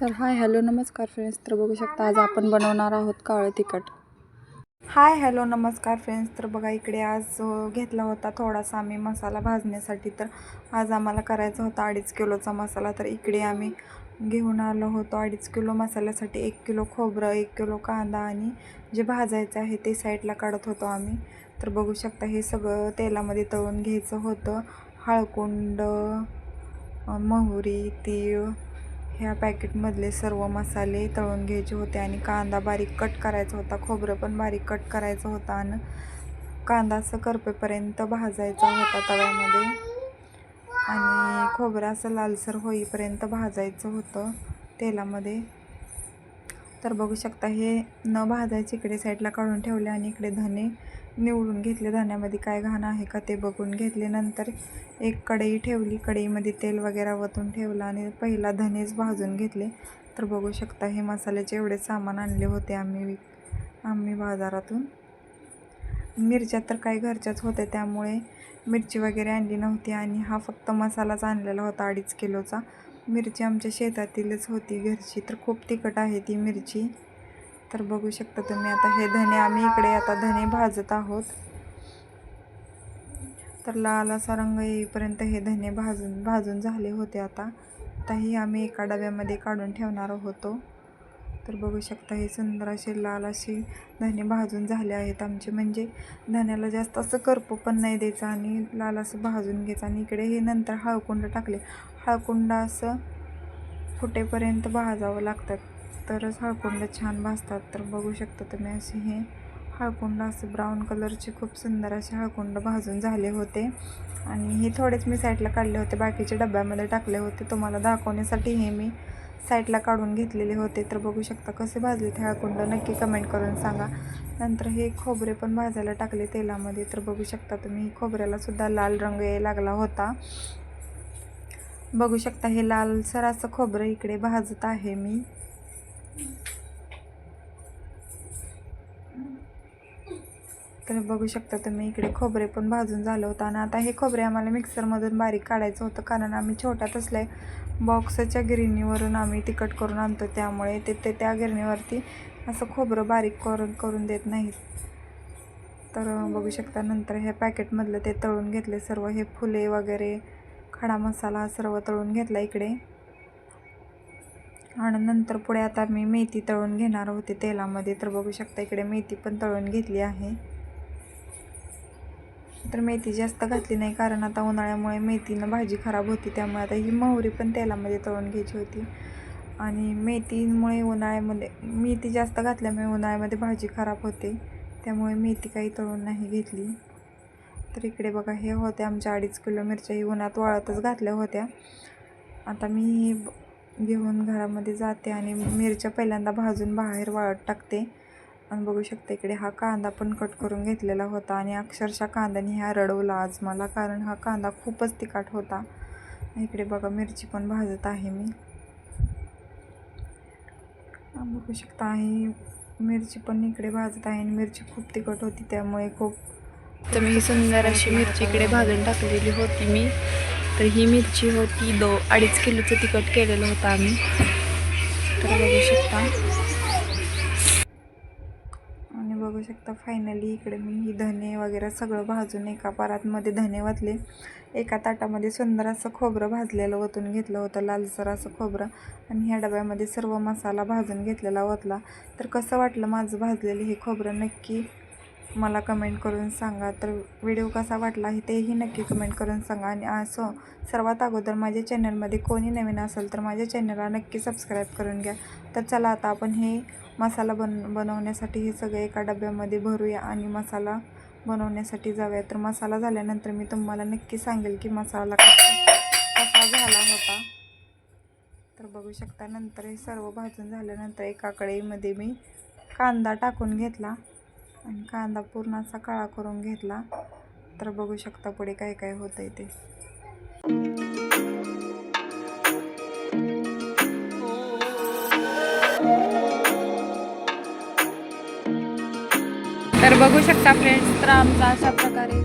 तर हाय हॅलो नमस्कार फ्रेंड्स. तर बघू शकता आज आपण बनवणार आहोत काळं तिखट. हाय हॅलो नमस्कार फ्रेंड्स. तर बघा इकडे आज घेतला होता थोडासा आम्ही मसाला भाजण्यासाठी. तर आज आम्हाला करायचा होता अडीच किलोचा मसाला. तर इकडे आम्ही घेऊन आलो होतो अडीच किलो मसाल्यासाठी. एक किलो खोबरं एक किलो कांदा आणि जे भाजायचं आहे ते साईडला काढत होतो आम्ही. तर बघू शकता हे सगळं तेलामध्ये तळून घ्यायचं होतं. हळकुंड मोहरी तीळ ह्या पॅकेटमधले सर्व मसाले तळून घ्यायचे होते आणि कांदा बारीक कट करायचा होता खोबरं पण बारीक कट करायचं होतं आणि कांदा असं करपेपर्यंत भाजायचा होता तव्यामध्ये. आणि खोबरं असं लालसर होईपर्यंत भाजायचं होतं तेलामध्ये. तर बघू शकता हे न भाजायचे इकडे साईडला काढून ठेवले आणि इकडे धने निवडून घेतले. धान्यामध्ये काय घाण आहे का ते बघून घेतले. नंतर एक कढई ठेवली. कढईमध्ये तेल वगैरे वतून ठेवलं आणि पहिला धनेच भाजून घेतले. तर बघू शकता हे मसाल्याचे एवढे सामान आणले होते आम्ही आम्ही बाजारातून. मिरच्या तर काही घरच्याच होत्या त्यामुळे मिरची वगैरे आणली नव्हती आणि हा फक्त मसालाच आणलेला होता अडीच किलोचा. मिरची आमच्या शेतातीलच होती घरची तर खूप तिखट आहे ती मिरची. तर बघू शकता तुम्ही आता हे धने आम्ही इकडे आता धने भाजत आहोत. तर लाल असा रंग येईपर्यंत हे धने भाजून भाजून झाले होते आता. आता ही आम्ही एका डब्यामध्ये काढून ठेवणार होतो. तर बघू शकता हे सुंदर असे लाल असे धने भाजून झाले आहेत आमचे. म्हणजे धन्याला जास्त असं करपू पण नाही द्यायचं आणि लाल असं भाजून घ्यायचं. आणि इकडे हे नंतर हळकुंड टाकले. हळकुंड असं फुटेपर्यंत भाजावं लागतात. तरच हळकुंड छान भाजतात. तर बघू शकता तुम्ही असे हे हळकुंड असं ब्राऊन कलरचे खूप सुंदर असे हळकुंड भाजून झाले होते. आणि हे थोडेच मी साईडला काढले होते. बाकीचे डब्यामध्ये टाकले होते. तुम्हाला दाखवण्यासाठी हे मी साईडला काढून घेतलेले होते. तर बघू शकता कसे भाजले ते हळकुंड नक्की कमेंट करून सांगा. नंतर हे खोबरे पण भाजायला टाकले तेलामध्ये. तर बघू शकता तुम्ही खोबऱ्यालासुद्धा लाल रंग यायला लागला होता. बघू शकता हे लालसर असं खोबरं इकडे भाजत आहे मी. तर बघू शकता तुम्ही इकडे खोबरे पण भाजून झालं होतं आणि आता हे खोबरे आम्हाला मिक्सरमधून बारीक काढायचं होतं कारण आम्ही छोट्यात असले बॉक्सच्या गिरणीवरून आम्ही तिखट करून आणतो. त्यामुळे ते ते त्या गिरणीवरती असं खोबरं बारीक करून करून देत नाहीत. तर बघू शकता नंतर हे पॅकेटमधलं ते तळून घेतले सर्व हे फुले वगैरे खडा मसाला सर्व तळून घेतला इकडे. आणि नंतर पुढे आता मी मेथी तळून घेणार होते तेलामध्ये. तर बघू शकता इकडे मेथी पण तळून घेतली आहे. तर मेथी जास्त घातली नाही कारण आता उन्हाळ्यामुळे मेथीनं भाजी खराब होती त्यामुळे आता ही मोहरी पण तेलामध्ये तळून घ्यायची होती. आणि मेथीमुळे उन्हाळ्यामध्ये मेथी जास्त घातल्यामुळे उन्हाळ्यामध्ये भाजी खराब होते त्यामुळे मेथी काही तळून नाही घेतली. तर इकडे बघा हे होते आमच्या अडीच किलो मिरच्या ही उन्हात वाळतच घातल्या होत्या. आता मी हे ब- घेऊन घरामध्ये जाते आणि मिरच्या पहिल्यांदा भाजून बाहेर वाळत टाकते. आणि बघू शकता इकडे हा कांदा पण कट करून घेतलेला होता आणि अक्षरशः कांद्याने ह्या रडवला आज मला कारण हा कांदा खूपच तिखट होता. इकडे बघा मिरची पण भाजत आहे मी. बघू शकता आहे मिरची पण इकडे भाजत आहे आणि मिरची खूप तिखट होती त्यामुळे खूप तर मी सुंदर अशी मिरची इकडे भाजून टाकलेली होती मी. तर ही मिरची होती दो अडीच किलोचं तिखट केलेलं होतं आम्ही. तर बघू शकता. बघू शकता फायनली इकडे मी ही धने वगैरे सगळं भाजून एका परातमध्ये धने वाचले एका ताटामध्ये सुंदर असं खोबरं भाजलेलं ओतून घेतलं होतं लालसर असं खोबरं. आणि ह्या डब्यामध्ये सर्व मसाला भाजून घेतलेला ओतला तर कसं वाटलं माझं भाजलेलं हे खोबरं? नक्की मला कमेंट करून सांगा. तर व्हिडिओ कसा वाटला आहे तेही नक्की कमेंट करून सांगा. आणि असं सर्वात अगोदर माझ्या चॅनलमध्ये कोणी नवीन असेल तर माझ्या चॅनलला नक्की सबस्क्राईब करून घ्या. तर चला आता आपण हे मसाला बन बनवण्यासाठी हे सगळे एका डब्यामध्ये भरूया आणि मसाला बनवण्यासाठी जाऊया. तर मसाला झाल्यानंतर मी तुम्हाला नक्की सांगेल की मसाला कसा कसा झाला होता. तर बघू शकता नंतर हे सर्व भाजून झाल्यानंतर एका कढईमध्ये मी कांदा टाकून घेतला. आणि कांदा पूर्ण असा काळा करून घेतला तर बघू शकता पुढे काय काय होतं आहे ते. तर बघू शकता फ्रेंड्स तर आमचा अशा प्रकारे